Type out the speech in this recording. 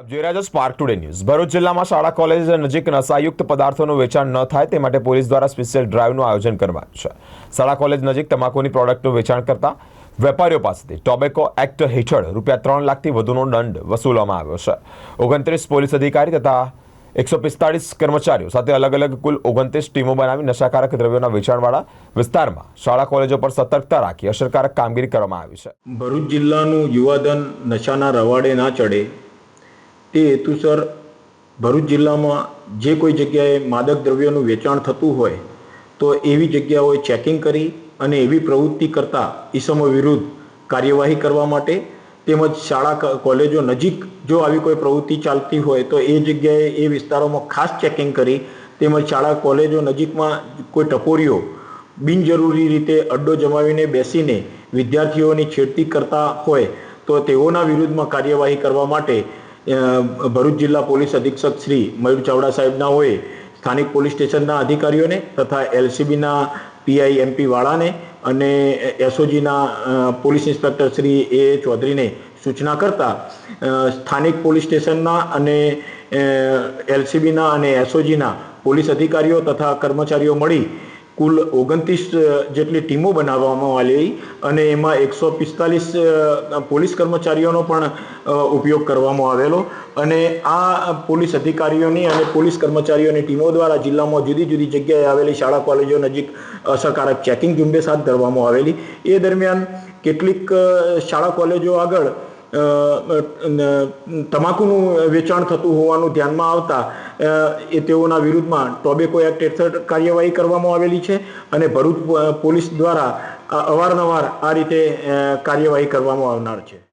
આપ જોઈ રહ્યા છો સ્પાર્ક ટુડે ન્યૂઝ ભરૂચ જિલ્લામાં શાળા, કોલેજ નજીક નશાયુક્ત પદાર્થોનું વેચાણ ન થાય તે માટે પોલીસ દ્વારા સ્પેશિયલ ડ્રાઈવનું આયોજન કરવાનું છે. શાળા, કોલેજ નજીક તમાકુની પ્રોડક્ટનું વેચાણ કરતા વેપારીઓ પાસેથી ટોબેકો એક્ટ હેઠળ રૂપિયા ત્રણ લાખથી વધુનો દંડ વસૂલવામાં આવ્યો છે. ઓગણત્રીસ પોલીસ અધિકારી તથા એકસો પિસ્તાળીસ કર્મચારીઓ સાથે અલગ અલગ કુલ ઓગણત્રીસ ટીમો બનાવી નશાકારક દ્રવ્યોના વેચાણવાળા વિસ્તારમાં શાળા, કોલેજો પર સતર્કતા રાખી અસરકારક કામગીરી કરવામાં આવી છે. ભરૂચ જિલ્લાનું યુવાધન નશાના રવાડે ના ચડે તે હેતુસર ભરૂચ જિલ્લામાં જે કોઈ જગ્યાએ માદક દ્રવ્યોનું વેચાણ થતું હોય, તો એવી જગ્યાઓએ ચેકિંગ કરી અને એવી પ્રવૃત્તિ કરતા ઈસમો વિરુદ્ધ કાર્યવાહી કરવા માટે તેમજ શાળા કોલેજો નજીક જો આવી કોઈ પ્રવૃત્તિ ચાલતી હોય, તો એ જગ્યાએ એ વિસ્તારોમાં ખાસ ચેકિંગ કરી તેમજ શાળા, કોલેજો નજીકમાં કોઈ ટપોરીઓ બિનજરૂરી રીતે અડ્ડો જમાવીને બેસીને વિદ્યાર્થીઓની છેડતી કરતા હોય, તો તેઓના વિરુદ્ધમાં કાર્યવાહી કરવા માટે ભરૂચ જિલ્લા પોલીસ અધિક્ષક શ્રી મયુર ચાવડા સાહેબના હોય, સ્થાનિક પોલીસ સ્ટેશનના અધિકારીઓને તથા એલસીબીના પીઆઈ એમપી વાળાને અને એસઓજીના પોલીસ ઇન્સ્પેક્ટર શ્રી એ ચૌધરીને સૂચના કરતા સ્થાનિક પોલીસ સ્ટેશનના અને એલસીબીના અને એસઓજીના પોલીસ અધિકારીઓ તથા કર્મચારીઓ મળી કુલ ઓગણત્રીસ જેટલી ટીમો બનાવવામાં આવેલી અને એમાં એકસો પિસ્તાલીસ પોલીસ કર્મચારીઓનો પણ ઉપયોગ કરવામાં આવેલો. અને આ પોલીસ અધિકારીઓની અને પોલીસ કર્મચારીઓની ટીમો દ્વારા જિલ્લામાં જુદી જુદી જગ્યાએ આવેલી શાળા, કોલેજો નજીક અસરકારક ચેકિંગ ઝુંબેશ હાથ ધરવામાં આવેલી. એ દરમિયાન કેટલીક શાળા, કોલેજો આગળ તમાકુનું વેચાણ થતું હોવાનું ધ્યાનમાં આવતા એ તેઓના વિરુદ્ધમાં ટોબેકો એક્ટ હેઠળ કાર્યવાહી કરવામાં આવેલી છે અને ભરૂચ પોલીસ દ્વારા અવારનવાર આ રીતે કાર્યવાહી કરવામાં આવનાર છે.